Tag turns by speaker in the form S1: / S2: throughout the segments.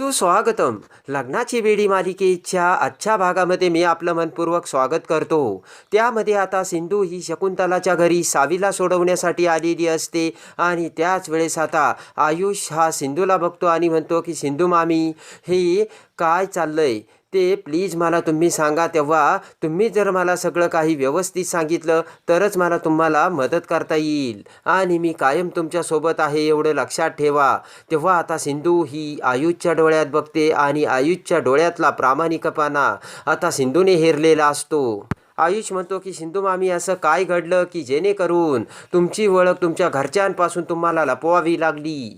S1: सुस्वागतम. लग्नाची बेडी मालिकेच्या आजच्या भागामध्ये मी आपलं मनपूर्वक स्वागत करतो. त्यामध्ये आता सिंधू ही शकुंतलाच्या घरी सावीला सोडवण्यासाठी आलेली असते आणि त्याच वेळेस आता आयुष हा सिंधूला बघतो आणि म्हणतो की सिंधू मामी ही काय चाललंय ते प्लीज मला तुम्ही सांगा. तेव्हा तुम्ही जर मला सगळं काही व्यवस्थित सांगितलं तरच मला तुम्हाला मदत करता येईल. आणि मी कायम तुमच्यासोबत आहे एवढं लक्षात ठेवा. तेव्हा आता सिंधू ही आयुषच्या डोळ्यात बघते आणि आयुषच्या डोळ्यातला प्रामाणिकपणा आता सिंधूने हेरलेला असतो. आयुष म्हणतो की सिंधू मामी असं काय घडलं की जेणेकरून तुमची ओळख तुमच्या घरच्यांपासून तुम्हाला लपवावी लागली?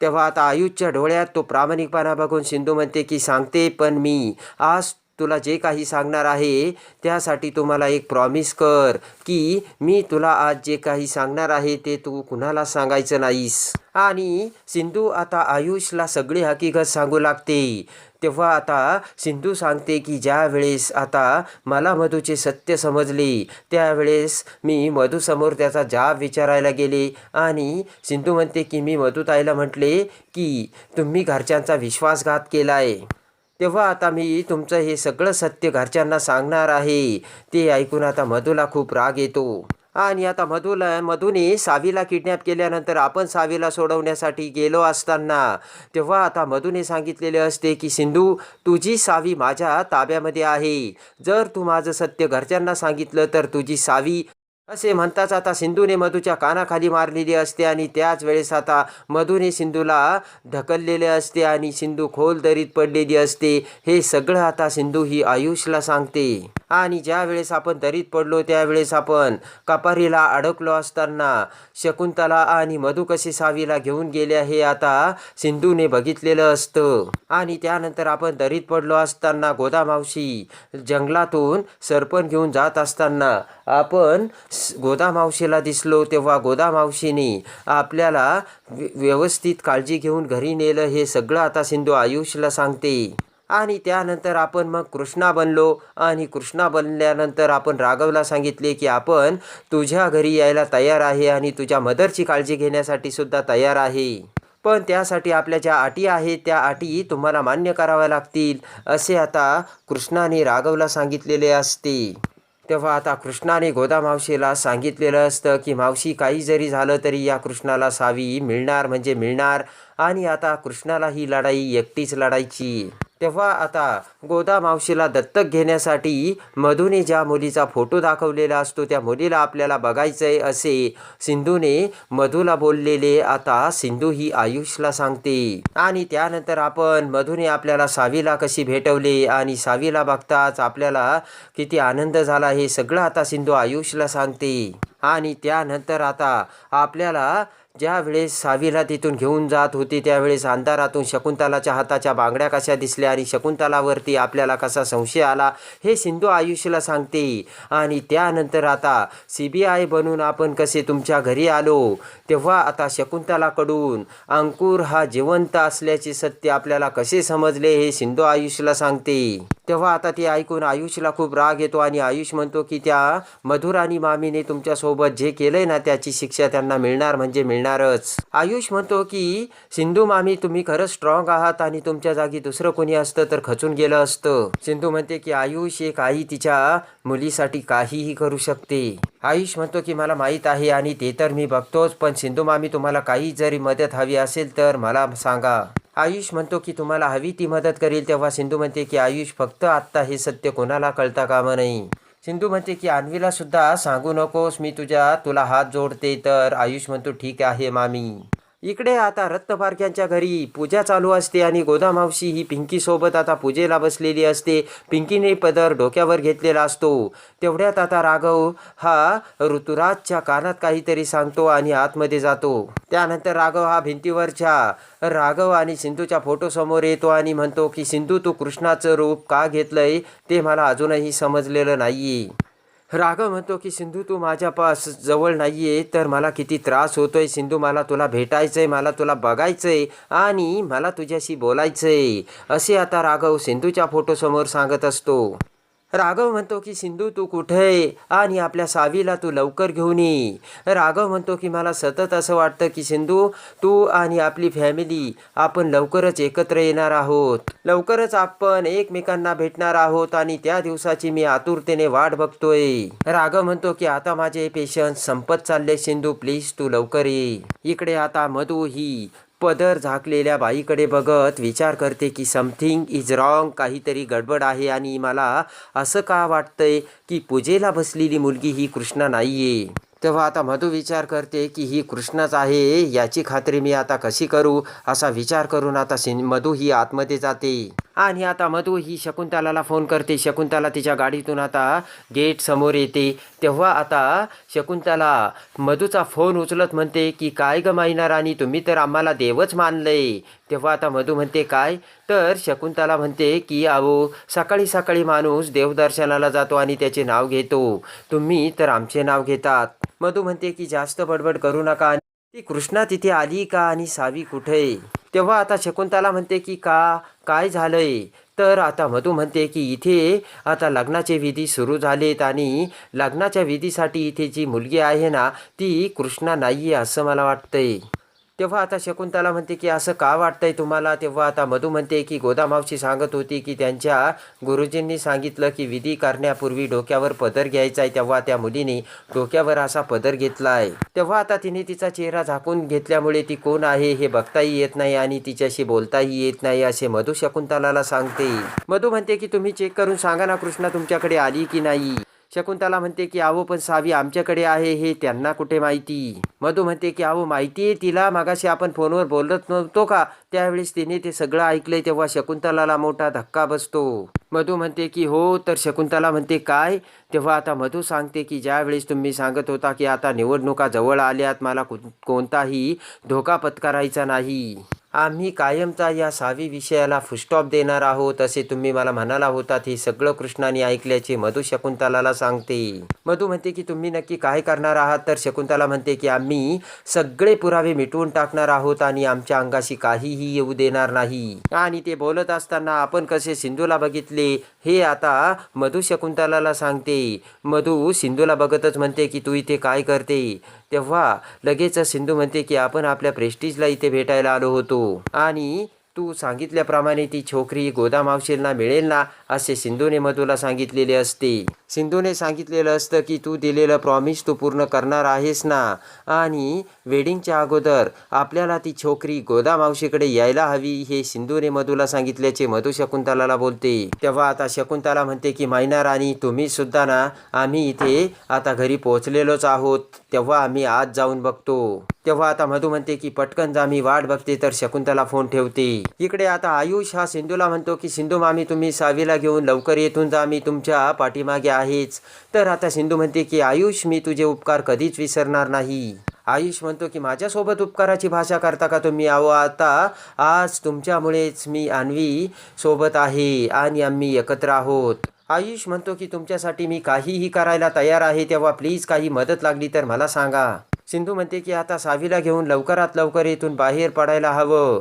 S1: तेव्हा आता आयुषच्या डोळ्यात तो प्रामाणिकपणा बघून सिंधू म्हणते की सांगते पण मी आज तुला जे काही सांगणार आहे त्यासाठी तुम्हाला एक प्रॉमिस कर की मी तुला आज जे काही सांगणार आहे ते तू कुणाला सांगायचं नाहीस. आणि सिंधू आता आयुषला सगळी हकीकत सांगू लागते. तेव्हा आता सिंधू सांगते की ज्या वेळेस आता मला मधूचे सत्य समजले त्यावेळेस मी मधूसमोर त्याचा जाब विचारायला गेले. आणि सिंधू म्हणते की मी मधुताईला म्हटले की तुम्ही घरच्यांचा विश्वासघात केला आहे तेव्हा आता मी तुमचं हे सगळं सत्य घरच्यांना सांगणार आहे. ते ऐकून आता मधूला खूप राग येतो. आणि आता मधूला मधूने सावीला किडनॅप केल्यानंतर आपण सावीला सोडवण्यासाठी गेलो असताना तेव्हा आता मधूने सांगितलेले असते की सिंधू तुझी सावी माझ्या ताब्यामध्ये आहे. जर तू माझं सत्य घरच्यांना सांगितलं तर तुझी सावी असे म्हणताच आता सिंधूने मधूच्या कानाखाली मारलेली असते आणि त्याच वेळेस आता मधूने सिंधूला ढकललेले असते आणि सिंधू खोल दरीत पडलेली असते. हे सगळं आता सिंधू ही आयुषला सांगते. आणि ज्या वेळेस आपण दरीत पडलो त्यावेळेस आपण कपारीला अडकलो असताना शकुंतला आणि मधू कसे सावीला घेऊन गेल्या हे आता सिंधूने बघितलेलं असतं. आणि त्यानंतर आपण दरीत पडलो असताना गोदामावशी जंगलातून सरपण घेऊन जात असताना आपण गोदामावशीला दिसलो तेव्हा गोदामावशीने आपल्याला व्य- व्यवस्थित काळजी घेऊन घरी नेलं हे सगळं आता सिंधू आयुषला सांगते. आणि त्यानंतर आपण मग कृष्णा बनलो. आणि कृष्णा बनल्यानंतर आपण राघवला सांगितले की आपण तुझ्या घरी यायला तयार आहे आणि तुझ्या मदरची काळजी घेण्यासाठी सुद्धा तयार आहे. पण त्यासाठी आपल्या ज्या अटी आहेत त्या अटी तुम्हाला मान्य कराव्या लागतील असे आता कृष्णाने राघवला सांगितलेले असते. तेव्हा आता कृष्णाने गोदा मावशीला सांगितलेलं असतं की मावशी काही जरी झालं तरी या कृष्णाला सावी मिळणार म्हणजे मिळणार आणि आता कृष्णाला ही लढाई एकटीच लढायची. तेव्हा आता गोदा मावशीला दत्तक घेण्यासाठी मधूने ज्या मुलीचा फोटो दाखवलेला असतो त्या मुलीला आपल्याला बघायचंय असे सिंधूने मधूला बोललेले आता सिंधू ही आयुषला सांगते. आणि त्यानंतर आपण मधूने आपल्याला सावीला कशी भेटवले आणि सावीला बघताच आपल्याला किती आनंद झाला हे सगळं आता सिंधू आयुषला सांगते. आणि त्यानंतर आता आपल्याला ज्यावेळेस सावीला तिथून घेऊन जात होती त्यावेळेस अंधारातून शकुंतलाच्या हाताच्या बांगड्या कशा दिसल्या आणि शकुंतलावरती आपल्याला कसा संशय आला हे सिंधू आयुष्यला सांगते. आणि त्यानंतर आता सी बी आय बनून आपण कसे तुमच्या घरी आलो? तेव्हा आता शकुंतलाकडून अंकुर हा जिवंत असल्याचे सत्य आपल्याला कसे समजले हे सिंधू आयुषला सांगते. तेव्हा आता ते ऐकून आयुषला खूप राग येतो आणि आयुष म्हणतो की त्या मधुर आणि मामीने तुमच्यासोबत जे केलंय ना त्याची शिक्षा त्यांना मिळणार म्हणजे मिळणारच. आयुष म्हणतो की सिंधू मामी तुम्ही खरंच स्ट्रॉंग आहात आणि तुमच्या जागी दुसरं कोणी असतं तर खचून गेलं असतं. सिंधू म्हणते की आयुष एक आई तिच्या मुलीसाठी काहीही करू शकते. आयुष म्हणतो की मला माहीत आहे आणि ते तर मी बघतोच पण सिंधू मामी तुम्हाला काही जरी मदत हवी असेल तर मला सांगा. आयुष म्हणतो की तुम्हाला हवी ती मदत करेल तेव्हा सिंधू म्हणते की आयुष फक्त आत्ता हे सत्य कोणाला कळता कामा नाही. सिंधू म्हणते की अन्वीला सुद्धा सांगू नकोस मी तुझ्या तुला हात जोडते तर आयुष म्हणतो ठीक आहे मामी. इकडे आता रत्तपारख्यांच्या घरी पूजा चालू असते आणि गोदामावशी ही पिंकीसोबत आता पूजेला बसलेली असते. पिंकीने पदर डोक्यावर घेतलेला असतो. तेवढ्यात आता राघव हा ऋतुराजच्या कानात काहीतरी सांगतो आणि आतमध्ये जातो. त्यानंतर राघव हा भिंतीवरच्या राघव आणि सिंधूच्या फोटोसमोर येतो आणि म्हणतो की सिंधू तू कृष्णाचं रूप का घेतलंय? ते मला अजूनही समजलेलं नाही राघव म्हणतो की सिंधू तू माझ्या पास जवळ आहे तर मला किती त्रास होतोय. सिंधू मला तुला भेटायचं आहे मला तुला बघायचं आहे आणि मला तुझ्याशी बोलायचं आहे असे आता राघव सिंधूच्या फोटोसमोर सांगत असतो. राघव म्हणतो की सिंधू तू कुठे आहे? आणि आपल्या सावीला तू लवकर घेऊन ये. राघव म्हणतो की मला सतत असं वाटतं की सिंधू तू आणि आपली फॅमिली आपण लवकरच एकत्र येणार आहोत. लवकरच आपण एकमेकांना भेटणार आहोत आणि त्या दिवसाची मी आतुरतेने वाट बघतोय. राघव म्हणतो की आता माझे पेशन्स संपत चालले सिंधू प्लीज तू लवकर ये. इकडे आता मधू ही पदर झाकलेल्या बाईकडे बघत विचार करते की समथिंग इज रॉंग. काहीतरी गडबड आहे आणि मला असं का वाटतंय की पूजेला बसलेली मुलगी ही कृष्णा नाही आहे तेव्हा आता मधू विचार करते की ही कृष्णाच आहे. याची खात्री मी आता कशी करू? असा विचार करून आता सिन मधू ही आतमध्ये जाते. आणि आता मधू ही शकुंतलाला फोन करते. शकुंतला तिच्या गाडीतून आता गेट समोर येते. तेव्हा आता शकुंतला मधूचा फोन उचलत म्हणते की काय ग मायना आणि तुम्ही तर आम्हाला देवच मानलंय. तेव्हा आता मधू म्हणते काय? तर शकुंतला म्हणते की अहो सकाळी सकाळी माणूस देवदर्शनाला जातो आणि त्याचे नाव घेतो. तुम्ही तर आमचे नाव घेतात. मधू म्हणते की जास्त बडबड करू नका ती कृष्णा तिथे आली का आणि सावी कुठे? तेव्हा आता शकुंतला म्हणते की का? काय झालंय? तर आता मधू म्हणते की इथे आता लग्नाचे विधी सुरू झालेत आणि लग्नाच्या विधीसाठी इथे जी मुलगी आहे ना ती कृष्णा नाही आहे असं मला वाटतंय. तेव्हा आता शकुंतला म्हणते की असं का वाटतंय तुम्हाला? तेव्हा आता मधू म्हणते की गोदामावशी सांगत होती की त्यांच्या गुरुजींनी सांगितलं की विधी करण्यापूर्वी डोक्यावर पदर घ्यायचा आहे. तेव्हा त्या मुलीने डोक्यावर असा पदर घेतला आहे. तेव्हा आता तिने तिचा चेहरा झाकून घेतल्यामुळे ती कोण आहे हे बघताही येत नाही आणि तिच्याशी बोलताही येत नाही असे मधू शकुंतलाला सांगते. मधू म्हणते की तुम्ही चेक करून सांगा ना कृष्णा तुमच्याकडे आली की नाही? शकुंतला म्हणते की अहो पण सावी आमच्याकडे आहे हे त्यांना कुठे माहिती? मधू म्हणते की अहो माहिती आहे तिला मागाशी आपण फोनवर बोलत नव्हतो का? त्यावेळेस तिने ते सगळं ऐकलंय तेव्हा शकुंतलाला मोठा धक्का बसतो. मधू म्हणते की हो तर शकुंतला म्हणते काय? तेव्हा आता मधू सांगते की ज्यावेळेस तुम्ही सांगत होता की आता निवडणुका जवळ आल्यात मला कोणताही धोका पत्करायचा नाही. आम्ही कायमचा या सावी विषयाला फुस्टॉप देणार आहोत असे तुम्ही मला म्हणाला होतात हे सगळं कृष्णाने ऐकल्याचे मधू शकुंतलाला सांगते. मधू म्हणते की तुम्ही नक्की काय करणार आहात? तर शकुंतला म्हणते की आम्ही सगळे पुरावे मिटवून टाकणार आहोत आणि आमच्या अंगाशी काहीही येऊ देणार नाही. आणि ते बोलत असताना आपण कसे सिंधूला बघितले हे आता मधू शकुंतलाला सांगते. मधू सिंधूला बघतच म्हणते की तू इथे काय करते. तेव्हा लगेच सिंधू म्हणते की आपण आपल्या प्रेस्टिजला इथे भेटायला आलो होतो. आणि तू सांगितल्याप्रमाणे ती छोकरी गोदामावशीलना मिळेल ना असे सिंधूने मधूला सांगितलेले असते. सिंधूने सांगितलेलं असतं की तू दिलेलं प्रॉमिस तू पूर्ण करणार आहेस ना. आणि वेडिंगच्या अगोदर आपल्याला ती छोकरी गोदा मावशीकडे यायला हवी हे सिंधूने मधूला सांगितल्याचे मधू शकुंतलाला बोलते. तेव्हा आता शकुंतला म्हणते की मायना राणी तुम्ही सुद्धा ना आम्ही इथे आता घरी पोहोचलेलोच आहोत. तेव्हा आम्ही आज जाऊन बघतो. तेव्हा आता मधू म्हणते की पटकन जा मी वाट बघते. तर शकुंतला फोन ठेवते. इकडे आता आयुष हा सिंधूला म्हणतो की सिंधू मामी तुम्ही सावीला घेऊन लवकर येथून जा मी तुमच्या पाठीमागे आहेच. तर आता सिंधू म्हणते की आयुष मी तुझे उपकार कधीच विसरणार नाही. आयुष म्हणतो की माझ्यासोबत उपकाराची भाषा करता का तुम्ही? आहो आता आज तुमच्यामुळेच मी अन्वी सोबत आहे आणि आम्ही एकत्र आहोत. आयुष म्हणतो की तुमच्यासाठी मी काहीही करायला तयार आहे तेव्हा प्लीज काही मदत लागली तर मला सांगा. सिंधू म्हणते की आता सावीला घेऊन लवकरात लवकर इथून बाहेर पडायला हवं.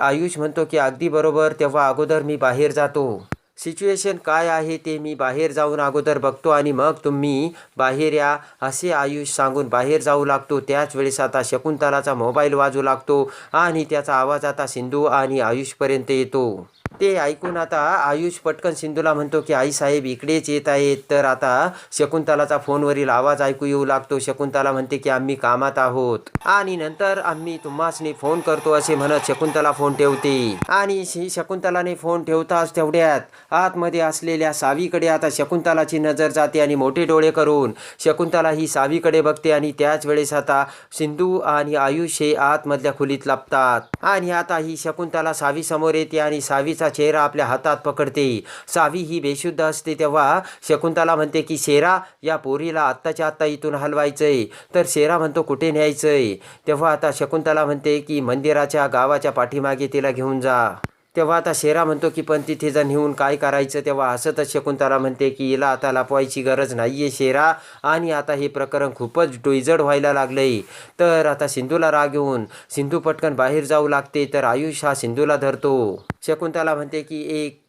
S1: आयुष म्हणतो की अगदी बरोबर तेव्हा अगोदर मी बाहेर जातो. सिच्युएशन काय आहे ते मी बाहेर जाऊन अगोदर बघतो आणि मग तुम्ही बाहेर या असे आयुष सांगून बाहेर जाऊ लागतो. त्याच वेळेस आता शकुंतलाचा मोबाईल वाजू लागतो आणि त्याचा आवाज आता सिंधू आणि आयुषपर्यंत येतो. ते ऐकून आता आयुष पटकन सिंधूला म्हणतो की आई साहेब इकडेच येत आहेत. तर आता शकुंतलाचा फोनवरील आवाज ऐकू येऊ लागतो. शकुंतला म्हणते की आम्ही कामात आहोत. आणि नंतर आम्ही तुम्हासनी फोन करतो असे म्हणत शकुंतला फोन ठेवते. आणि शकुंतलाने फोन ठेवताच तेवढ्यात आतमध्ये असलेल्या सावीकडे आता शकुंतलाची नजर जाते आणि मोठे डोळे करून शकुंतला ही सावीकडे बघते आणि त्याच वेळेस आता सिंधू आणि आयुष हे आतमधल्या खोलीत लपतात. आणि आता ही शकुंतला सावी समोर येते आणि सावीचा चेहरा आपल्या हातात पकडते. सावी ही बेशुद्ध असते तेव्हा शकुंतला म्हणते की शेरा या पोरीला आत्ताच्या आत्ता इथून हलवायचंय. तर शेरा म्हणतो कुठे न्यायचंय? तेव्हा आता शकुंतला म्हणते की मंदिराच्या गावाच्या पाठीमागे तिला घेऊन जा. तेव्हा आता शेरा म्हणतो की पण तिथे जा नेऊन काय करायचं? तेव्हा हसतच शकुंतला म्हणते की हिला आता लपवायची गरज नाही आहे शेरा. आणि आता हे प्रकरण खूपच डोईजड व्हायला लागलंय. तर आता सिंधूला राग येऊन सिंधू पटकन बाहेर जाऊ लागते तर आयुष हा सिंधूला धरतो. शकुंतला म्हणते की एक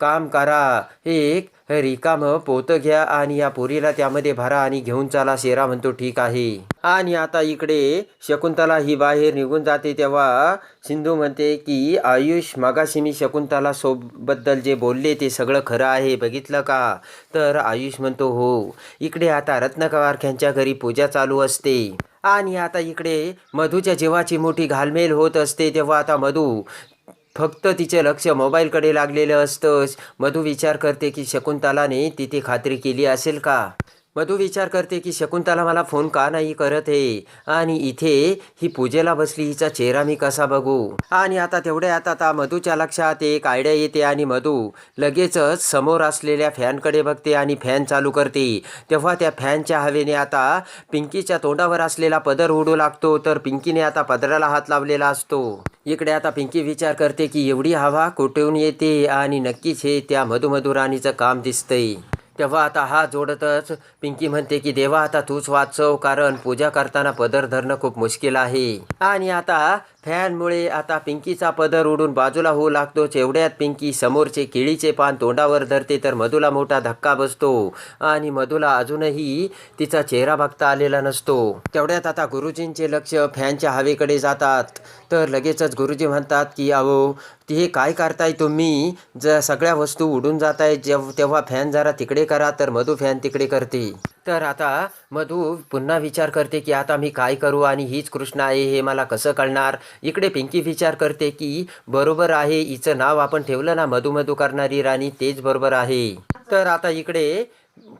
S1: काम करा. एक रिकामं पोतं घ्या आणि या पोरीला त्यामध्ये भरा आणि घेऊन चला. शेरा म्हणतो ठीक आहे. आणि आता इकडे शकुंतला ही बाहेर निघून जाते तेव्हा सिंधू म्हणते की आयुष मगाशी मी शकुंतला सोबद्दल जे बोलले ते सगळं खरं आहे. बघितलं का? तर आयुष म्हणतो हो. इकडे आता रत्नकवारख्यांच्या घरी पूजा चालू असते. आणि आता इकडे मधूच्या जीवाची मोठी घालमेल होत असते तेव्हा आता मधू फक्त तिचे लक्ष मोबाईलकडे लागलेलं असतं मधू विचार करते की शकुंतलाने तिथे खात्री केली असेल का? मधू विचार करते की शकुंतला मला फोन का नाही करत आहे? आणि इथे ही पूजेला बसली हिचा चेहरा मी कसा बघू? आणि आता तेवढ्या आता आता मधूच्या लक्षात एक आयडिया येते आणि मधू लगेचच समोर असलेल्या फॅनकडे बघते आणि फॅन चालू करते. तेव्हा त्या फॅनच्या हवेने आता पिंकीच्या तोंडावर असलेला पदर उडू लागतो तर पिंकीने आता पदराला हात लावलेला असतो. इकडे आता पिंकी विचार करते की एवढी हवा कुठून येते आणि नक्कीच हे त्या मधुमधुराणीचं काम दिसतंय. तेव्हा आता हा जोडतच. पिंकी म्हणते की देवा आता तूच वाचव कारण पूजा करताना पदर धरणं खूप मुश्किल आहे. आणि आता फॅनमुळे आता पिंकीचा पदर उडून बाजूला होऊ लागतो. एवढ्यात पिंकी समोरचे केळीचे पान तोंडावर धरते तर मधूला मोठा धक्का बसतो. आणि मधूला अजूनही तिचा चेहरा बघता आलेला नसतो. तेवढ्यात आता गुरुजींचे लक्ष फॅनच्या हवेकडे जातात. तर लगेचच गुरुजी म्हणतात की अहो हे काय करताय तुम्ही? जर सगळ्या वस्तू उडून जात आहेत जेव तेव्हा फॅन जरा तिकडे करा तर मधू फॅन तिकडे करते. तर आता मधू पुन्हा विचार करते की आता मी काय करू आणि हीच कृष्ण आहे हे मला कसं कळणार? इकडे पिंकी विचार करते की बरोबर आहे हिचं नाव आपण ठेवलं ना मधू मधू करणारी राणी तेच बरोबर आहे. तर आता इकडे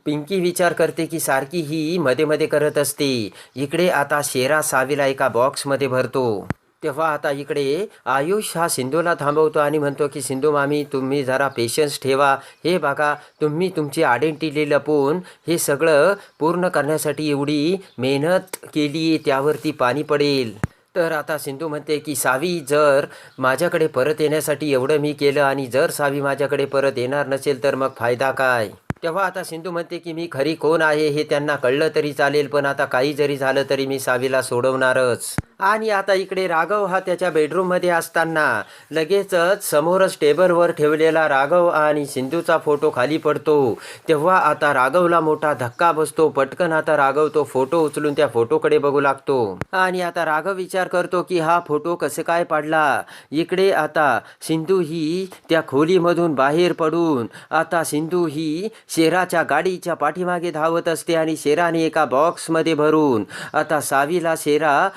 S1: पिंकी विचार करते की सारखी ही मध्ये मध्ये करत असते. इकडे आता शेरा सावीला एका बॉक्समध्ये भरतो. तेव्हा आता इकडे आयुष हा सिंधूला थांबवतो आणि म्हणतो की सिंधू मामी तुम्ही जरा पेशन्स ठेवा. हे बघा तुम्ही तुमची आयडेंटिटी लपून हे सगळं पूर्ण करण्यासाठी एवढी मेहनत केली त्यावरती पाणी पडेल. तर आता सिंधू म्हणते की सावी जर माझ्याकडे परत येण्यासाठी एवढं मी केलं आणि जर सावी माझ्याकडे परत येणार नसेल तर मग फायदा काय? तेव्हा आता सिंधू म्हणते की मी खरी कोण आहे हे त्यांना कळलं तरी चालेल पण आता काही जरी झालं तरी मी सावीला सोडवणारच. आणि आता इकडे राघव हा त्याच्या बेडरूममध्ये असताना लगेचच समोरच टेबलवर ठेवलेला राघव आणि सिंधूचा फोटो खाली पडतो. तेव्हा आता राघवला मोठा धक्का बसतो. पटकन आता राघव तो फोटो उचलून त्या फोटोकडे बघू लागतो. आणि आता राघव विचार करतो की हा फोटो कसे काय पडला? इकडे आता सिंधू ही त्या खोलीमधून बाहेर पडून आता सिंधू ही शेराच्या गाडीच्या पाठीमागे धावत असते आणि शेराने एका बॉक्समध्ये भरून आता सावीला शेरा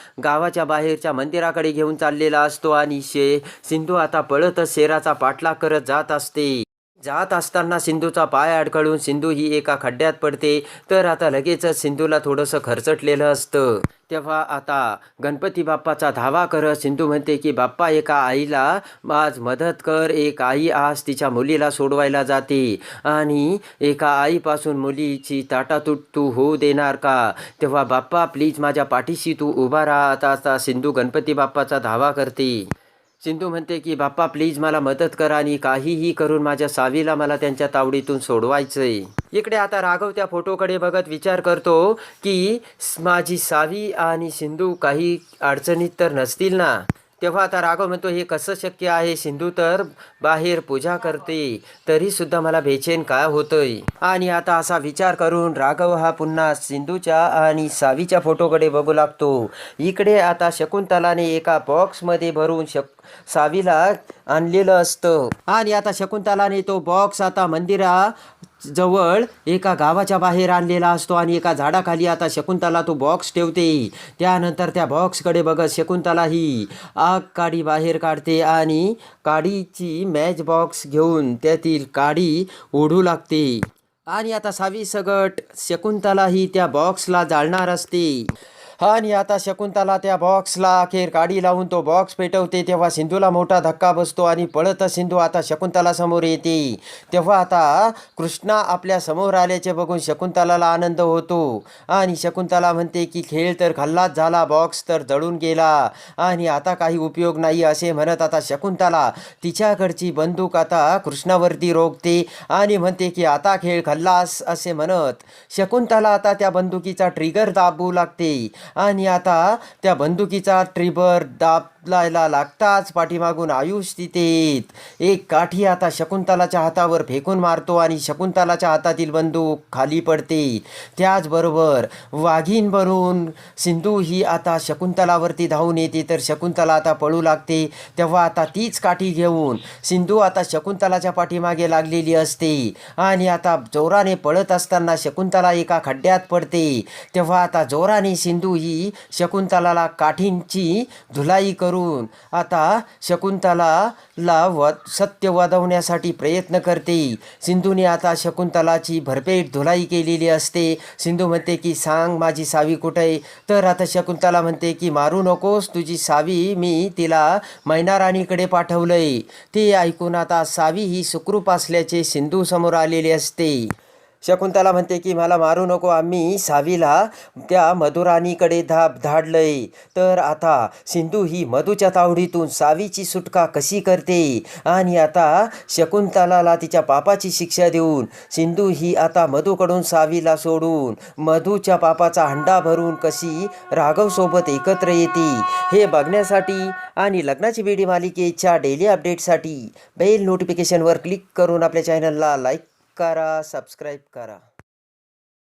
S1: गावाच्या बाहेरच्या मंदिराकडे घेऊन चाललेला असतो आणि शे सिंधू आता पळतच शेराचा पाठलाग करत जात असते. जात असताना सिंधूचा पाय अडखळून सिंधू ही एका खड्ड्यात पडते. तर आता लगेचच सिंधूला थोडंसं खरचटलेलं असतं. तेव्हा आता गणपती बाप्पाचा धावा करत सिंधू म्हणते की बाप्पा एका आईला आज मदत कर. एक आई आज तिच्या मुलीला सोडवायला जाते. आणि एका आईपासून मुलीची ताटातूट तू होऊ देणार का? तेव्हा बाप्पा प्लीज माझ्या पाठीशी तू उभा राहा. आता आता सिंधू गणपती बाप्पाचा धावा करते. सिंधू म्हणते की बाप्पा प्लीज मला मदत करा आणि काहीही करून माझ्या सावीला मला त्यांच्या तावडीतून सोडवायचंय. इकडे आता राघव त्या फोटोकडे बघत विचार करतो की माझी सावी आणि सिंधू काही अडचणीत तर नसतील ना? तेव्हा आता राघव म्हणतो हे कसं शक्य आहे? सिंधू तर बाहेर पूजा करते तरी सुद्धा मला बेचैन काय होतंय? आणि आता असा विचार करून राघव हा पुन्हा सिंधूच्या आणि सावीच्या फोटोकडे बघू लागतो. इकडे आता शकुंतलाने एका बॉक्समध्ये भरून शक सावीला आणलेलं असतं. आणि आता शकुंतलाने तो बॉक्स आता मंदिरा जवळ एका गावाच्या बाहेर आणलेला असतो आणि एका झाडाखाली आता शकुंतला तो बॉक्स ठेवते. त्यानंतर त्या बॉक्सकडे बघत शकुंतला ही आग काडी बाहेर काढते आणि काडीची मॅच बॉक्स घेऊन त्यातील काडी ओढू लागते. आणि आता सावी सगट शकुंतला ही त्या बॉक्सला जाळणार असते. आणि आता शकुंतला त्या बॉक्सला अखेर काडी लावून तो बॉक्स पेटवते. तेव्हा सिंधूला मोठा धक्का बसतो आणि पळत सिंधू आता शकुंतला समोर येते. तेव्हा आता कृष्णा आपल्यासमोर आल्याचे बघून शकुंतलाला आनंद होतो. आणि शकुंतला म्हणते की खेळ तर खल्लाच झाला बॉक्स तर जळून गेला. आणि आता काही उपयोग नाही असे म्हणत आता शकुंतला तिच्याकडची बंदूक आता कृष्णावरती रोखते आणि म्हणते की आता खेळ खल्लास असे म्हणत शकुंतला आता त्या बंदुकीचा ट्रिगर दाबू लागते. आणि आता त्या बंदुकीचा ट्रिबर दाब लायला लागताच पाठीमागून आयुष तिथे येत. एक काठी आता शकुंतलाच्या हातावर फेकून मारतो आणि शकुंतलाच्या हातातील बंदूक खाली पडते. त्याचबरोबर वाघीण भरून सिंधू ही आता शकुंतलावरती धावून येते. तर शकुंतला आता पळू लागते. तेव्हा आता तीच काठी घेऊन सिंधू आता शकुंतलाच्या पाठीमागे लागलेली असते. आणि आता जोराने पळत असताना शकुंतला एका खड्ड्यात पडते. तेव्हा आता जोराने सिंधू ही शकुंतलाला काठींची धुलाई करून. आता शकुंतलाला व सत्य वादवण्यासाठी प्रयत्न करते. सिंधूने आता शकुंतलाची भरपेट धुलाई केलेली असते. सिंधू म्हणते की सांग माझी सावी कुठे आहे? तर आता शकुंतला म्हणते की मारू नकोस तुझी सावी मी तिला मैनाराणीकडे पाठवलंय. ते ऐकून आता सावी ही सुखरूप असल्याचे सिंधू समोर आलेले असते. शकुंतला म्हणते की मला मारू नको आम्ही सावीला त्या मधुराणीकडे धाप धाडलंय. तर आता सिंधू ही मधूच्या तावडीतून सावीची सुटका कशी करते? आणि आता शकुंतलाला तिच्या पापाची शिक्षा देऊन सिंधू ही आता मधूकडून सावीला सोडून मधूच्या पापाचा हंडा भरून कशी राघवसोबत एकत्र येते? हे बघण्यासाठी आणि लग्नाची बेडी मालिकेच्या डेली अपडेटसाठी बेल नोटिफिकेशनवर क्लिक करून आपल्या चॅनलला लाईक करा सबस्क्राईब करा.